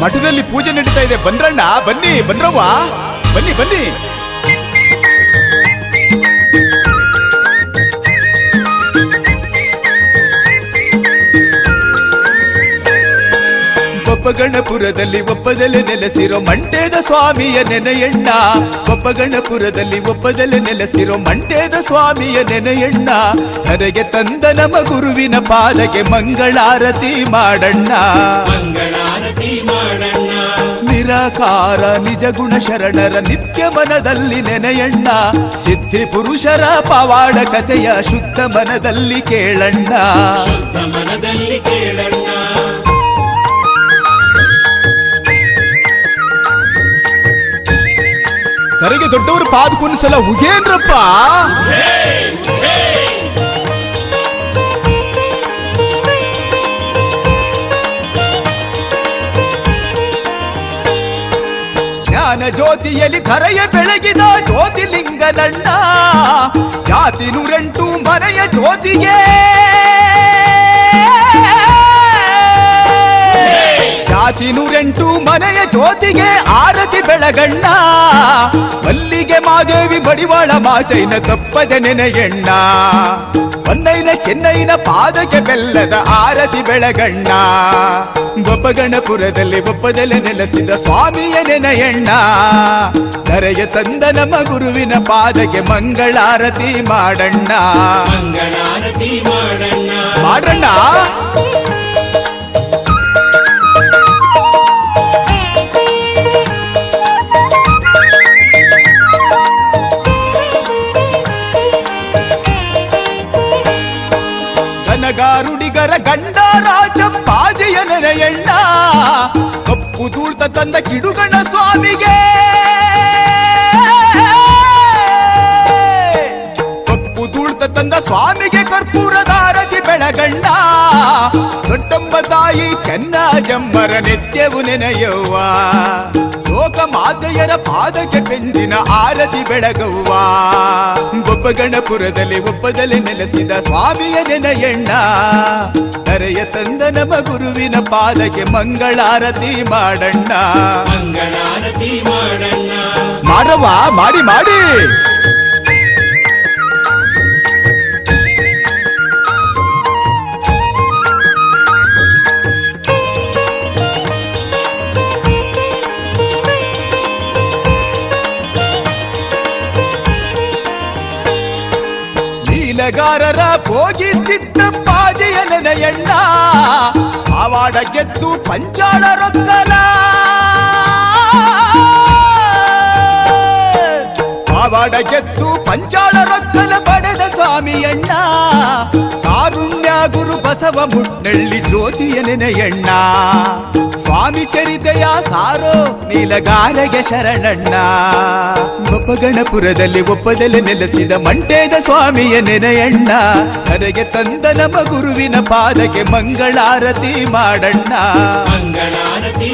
ಮಠದಲ್ಲಿ ಪೂಜೆ ನಡೀತಾ ಇದೆ. ಬಂದ್ರಣ್ಣ, ಬನ್ನಿ, ಬಂದ್ರವ್ವ. ಬನ್ನಿ ಬನ್ನಿ. ಗಣಪುರದಲ್ಲಿ ಒಪ್ಪದಲೆ ನೆಲೆಸಿರೋ ಮಂಟೇದ ಸ್ವಾಮಿಯ ನೆನೆಯಣ್ಣ. ಒಪ್ಪಗಣಪುರದಲ್ಲಿ ಒಪ್ಪದಲೆ ನೆಲೆಸಿರೋ ಮಂಟೇದ ಸ್ವಾಮಿಯ ನೆನೆಯಣ್ಣ. ಧರೆಗೆ ತಂದ ನಮ ಗುರುವಿನ ಮಾಡಣ್ಣ ಮಂಗಳಾರತಿ ಮಾಡಣ್ಣ. ನಿರಾಕಾರ ನಿಜ ಗುಣ ಶರಣರ ನಿತ್ಯ ಮನದಲ್ಲಿ ನೆನೆಯಣ್ಣ. ಸಿದ್ಧಿ ಪುರುಷರ ಪವಾಡ ಕಥೆಯ ಶುದ್ಧ ಮನದಲ್ಲಿ ಕೇಳಣ್ಣ. ಮನದಲ್ಲಿ ಕೇಳಣ್ಣ. ತರಗೆ ದೊಡ್ಡವರು ಪಾದಕ್ಕೊಂದ್ಸಲ ಉಗೇಂದ್ರಪ್ಪ. ಜ್ಞಾನ ಜ್ಯೋತಿಯಲ್ಲಿ ಕರೆಯ ಬೆಳಗಿದ ಜ್ಯೋತಿಲಿಂಗನಣ್ಣ ಜಾತಿ ನೂರೆಂಟು ಮನೆಯ ಜ್ಯೋತಿಗೆ. ಜಾತಿ ನೂರೆಂಟು ಮನೆಯ ಜ್ಯೋತಿಗೆ ಆರತಿ ಬೆಳಗಣ್ಣ. ಮಲ್ಲಿಗೆ ಮಾದೇವಿ ಬಡಿವಾಳ ಮಾಚೈನ ತಪ್ಪದ ನೆನೆಯಣ್ಣ. ಹೊನ್ನೈನ ಚೆನ್ನೈನ ಪಾದಕ್ಕೆ ಬೆಲ್ಲದ ಆರತಿ ಬೆಳಗಣ್ಣ. ಬೊಬ್ಬಗಣಪುರದಲ್ಲಿ ಬೊಬ್ಬದಲ್ಲಿ ನೆಲೆಸಿದ ಸ್ವಾಮಿಯ ನೆನೆಯಣ್ಣ. ನರೆಯ ತಂದ ನಮ್ಮ ಗುರುವಿನ ಪಾದಕ್ಕೆ ಮಂಗಳಾರತಿ ಮಾಡಣ್ಣ. ಮಾಡಣ್ಣ? ಮಾಡಣ್ಣ ಗಂಡ ರಾಜ ಪಾಜೆಯ ನೆನೆಯಣ್ಣ ಕಪ್ಪು ತೂಳ್ತ ತಂದ ಕಿಡುಗಣ ಸ್ವಾಮಿಗೆ. ಕಪ್ಪು ತೂಳ್ತ ತಂದ ಸ್ವಾಮಿಗೆ ಕರ್ಪೂರದಾರತಿ ಬೆಳಗಣ್ಣ. ದೊಡ್ಡಮ್ಮ ತಾಯಿ ಚೆನ್ನಜಮ್ಮರ ನಿತ್ಯವು ನೆನೆಯುವ. ಮಾತೆಯರ ಪಾದಕ್ಕೆ ಬೆಂದಿನ ಆರತಿ ಬೆಳಗವ್ವ ಬೊಬ್ಬಗಣಪುರದಲ್ಲಿ ಒಬ್ಬದಲ್ಲಿ ನೆಲೆಸಿದ ಸ್ವಾಮಿಯ ನೆನೆಯಣ್ಣ. ಧರೆಯ ತಂದ ನಮ್ಮ ಗುರುವಿನ ಪಾದಕ್ಕೆ ಮಂಗಳಾರತಿ ಮಾಡಣ್ಣ. ಮಾಡವ್ವ ಮಾಡಿ ಮಾಡಿ. ನೀಲಗಾರರ ಭೋಗಿ ಪಾಜೆಯ ನೆನೆಯಣ್ಣ ಆವಾಡ ಗೆದ್ದು ಪಂಚಾಳ ರೊಕ್ಕನ. ಆವಾಡ ಗೆದ್ದು ಪಂಚಾಳ ರೊಕ್ಕನ ಪಡೆದ ಸ್ವಾಮಿಯಣ್ಣ ಕಾರುಣ್ಯ ಗುರು ಬಸವ ಮುಟ್ನಳ್ಳಿ ಜ್ಯೋತಿಯ ನೆನೆಯಣ್ಣ ಸ್ವಾಮಿ ಚರಿತೆಯ ಸಾರೋ ನೀಲಗಾರಗೆ ಶರಣಣ್ಣ. ಗೊಪ್ಪಗಣಪುರದಲ್ಲಿ ಒಪ್ಪದಲ್ಲಿ ನೆಲೆಸಿದ ಮಂಟೇದ ಸ್ವಾಮಿಯ ನೆನೆಯಣ್ಣ ಕರೆಗೆ ತಂದ ನಮ್ಮ ಗುರುವಿನ ಪಾದಕ್ಕೆ ಮಂಗಳಾರತಿ ಮಾಡಣ್ಣ. ಮಂಗಳಾರತಿ